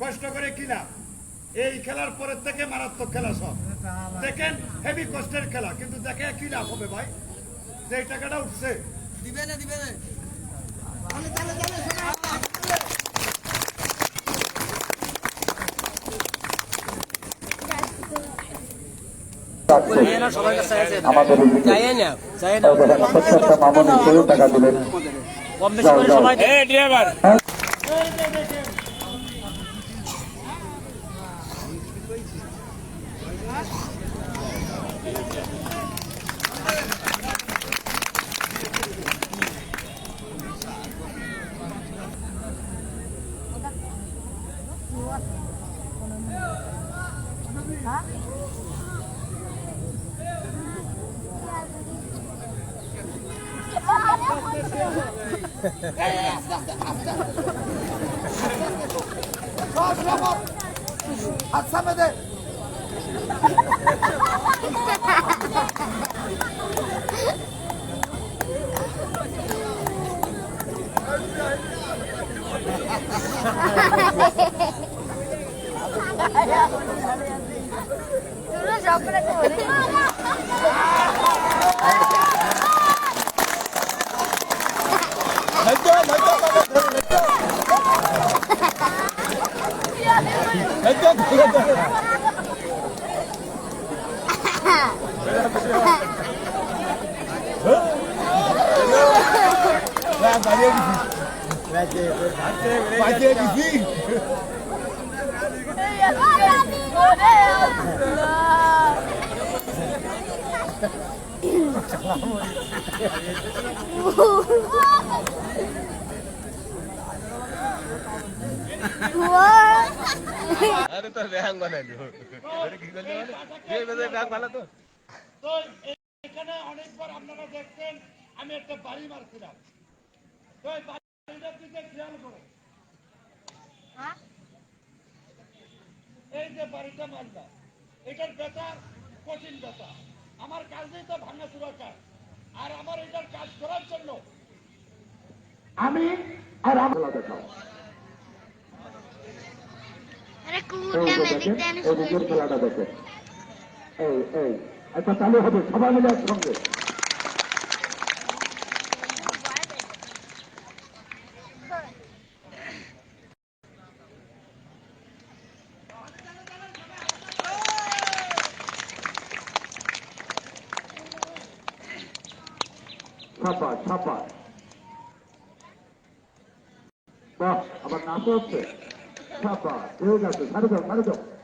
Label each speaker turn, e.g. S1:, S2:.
S1: কষ্ট করে কিনা এই খেলার পরের থেকে মারাত্মক খেলা সব। দেখেন হেভি কষ্টের খেলা, কিন্তু দেখে কি লাভ হবে ভাই? যে টাকাটা উঠছে।
S2: দিবে না দিবে না।
S3: আমাদের প্রত্যেকটা মামুন হিসেবে টাকা দিলেন
S4: Koş Ramon. Atsana de. Dur lan şapkına
S1: koyalım. করে সবাই আচ্ছা মেদে আমি এই যে বাড়িটা মারলাম এটার বেচা কঠিন বেচা আমার কাজেই তো ভাঙা চুরা কাজ আর আমার এটার কাজ করার জন্য আমি আর
S3: দেখাও নিজের খেলাটা দেখেন এই চালু হবে সবাই মিলে একসঙ্গে। ছাপা ছাপা। বাহ আবার নাচও হচ্ছে। Kappa. Here we go. Let it go. Let it go.